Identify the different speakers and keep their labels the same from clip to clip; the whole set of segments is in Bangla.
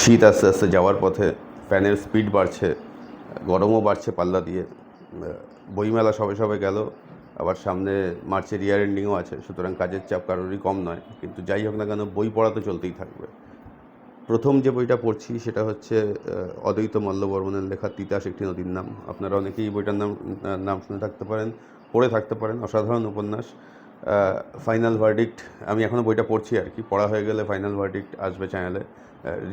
Speaker 1: শীত আস্তে আস্তে যাওয়ার পথে ফ্যানের স্পিড বাড়ছে, গরমও বাড়ছে পাল্লা দিয়ে। বইমেলা সবে সবে গেল, আবার সামনে মার্চের ইয়ার এন্ডিংও আছে, সুতরাং কাজের চাপ কারোরই কম নয়, কিন্তু যাই হোক না কেন বই পড়া তো চলতেই থাকবে। প্রথম যে বইটা পড়ছি সেটা হচ্ছে অদ্বৈত মল্লবর্মনের লেখা তিতাস একটি নদীর নাম। আপনারা অনেকেই বইটার নাম নাম শুনে থাকতে পারেন, পড়ে থাকতে পারেন, অসাধারণ উপন্যাস। ফাইনাল ভার্ডিক্ট আমি এখনও বইটা পড়ছি আর কি। পড়া হয়ে গেলে ফাইনাল ভার্ডিক্ট আসবে চ্যানেলে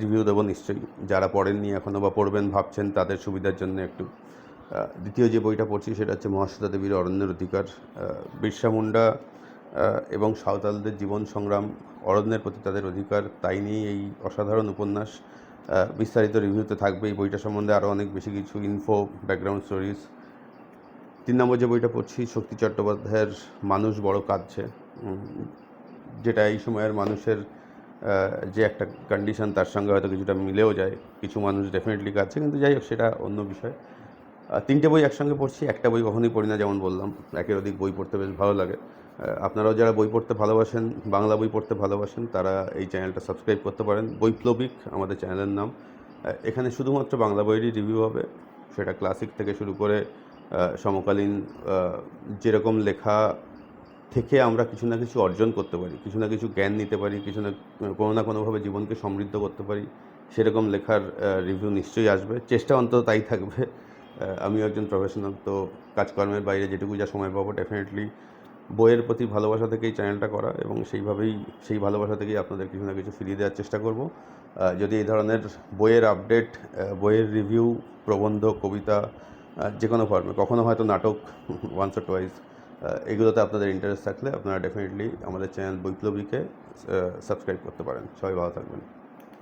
Speaker 1: রিভিউ দেবো নিশ্চয়ই। যারা পড়েননি এখনও বা পড়বেন, ভাবছেন তাদের সুবিধার জন্য একটু দ্বিতীয় যে বইটা পড়ছি সেটা হচ্ছে মহাশ্বেতা দেবীর অরণ্যের অধিকার। বিরসা মুন্ডা এবং সাঁওতালদের জীবন সংগ্রাম, অরণ্যের প্রতি তাদের অধিকার, তাই নিয়ে এই অসাধারণ উপন্যাস। বিস্তারিত রিভিউতে থাকবে এই বইটা সম্বন্ধে আরও অনেক বেশি কিছু ইনফো ব্যাকগ্রাউন্ড স্টোরিজ তিন নম্বর যে বইটা পড়ছি, শক্তি চট্টোপাধ্যায়ের মানুষ বড় কাঁদছে। যেটা এই সময়ের মানুষের যে একটা কন্ডিশন তার সঙ্গে হয়তো কিছুটা মিলেও যায়। কিছু মানুষ ডেফিনেটলি কাঁদছে, কিন্তু যাই হোক, সেটা অন্য বিষয়। তিনটে বই একসঙ্গে পড়ছি, একটা বই কখনোই পড়ি না, যেমন বললাম, একের অধিক বই পড়তে বেশ ভালো লাগে। আপনারাও যারা বই পড়তে ভালোবাসেন, বাংলা বই পড়তে ভালোবাসেন, তারা এই চ্যানেলটা সাবস্ক্রাইব করতে পারেন। বইপ্লবিক আমাদের চ্যানেলের নাম। এখানে শুধুমাত্র বাংলা বইয়েরই রিভিউ হবে। সেটা ক্লাসিক থেকে শুরু করে সমকালীন যেরকম লেখা থেকে আমরা কিছু না কিছু অর্জন করতে পারি, কিছু না কিছু জ্ঞান নিতে পারি, কিছু না, কোনো না কোনোভাবে জীবনকে সমৃদ্ধ করতে পারি, সেরকম লেখার রিভিউ নিশ্চয়ই আসবে। চেষ্টা অন্তত তাই থাকবে। আমিও একজন প্রফেশনাল তো কাজকর্মের বাইরে যেটুকু যা সময় পাবো ডেফিনেটলি বইয়ের প্রতি ভালোবাসা থেকেই চ্যানেলটা করা এবং সেইভাবেই, সেই ভালোবাসা থেকেই আপনাদের কিছু না কিছু ফিরিয়ে দেওয়ার চেষ্টা করব। যদি এই ধরনের বইয়ের আপডেট বইয়ের রিভিউ প্রবন্ধ, কবিতা যে কোনো ফর্মে কখনো হয়তো নাটক ওয়ান্স অর টোয়াইস এগুলোতে আপনাদের ইন্টারেস্ট থাকলে আপনারা ডেফিনেটলি আমাদের চ্যানেল বৈপ্লবীকে সাবস্ক্রাইব করতে পারেন। সবাই ভালো থাকবেন।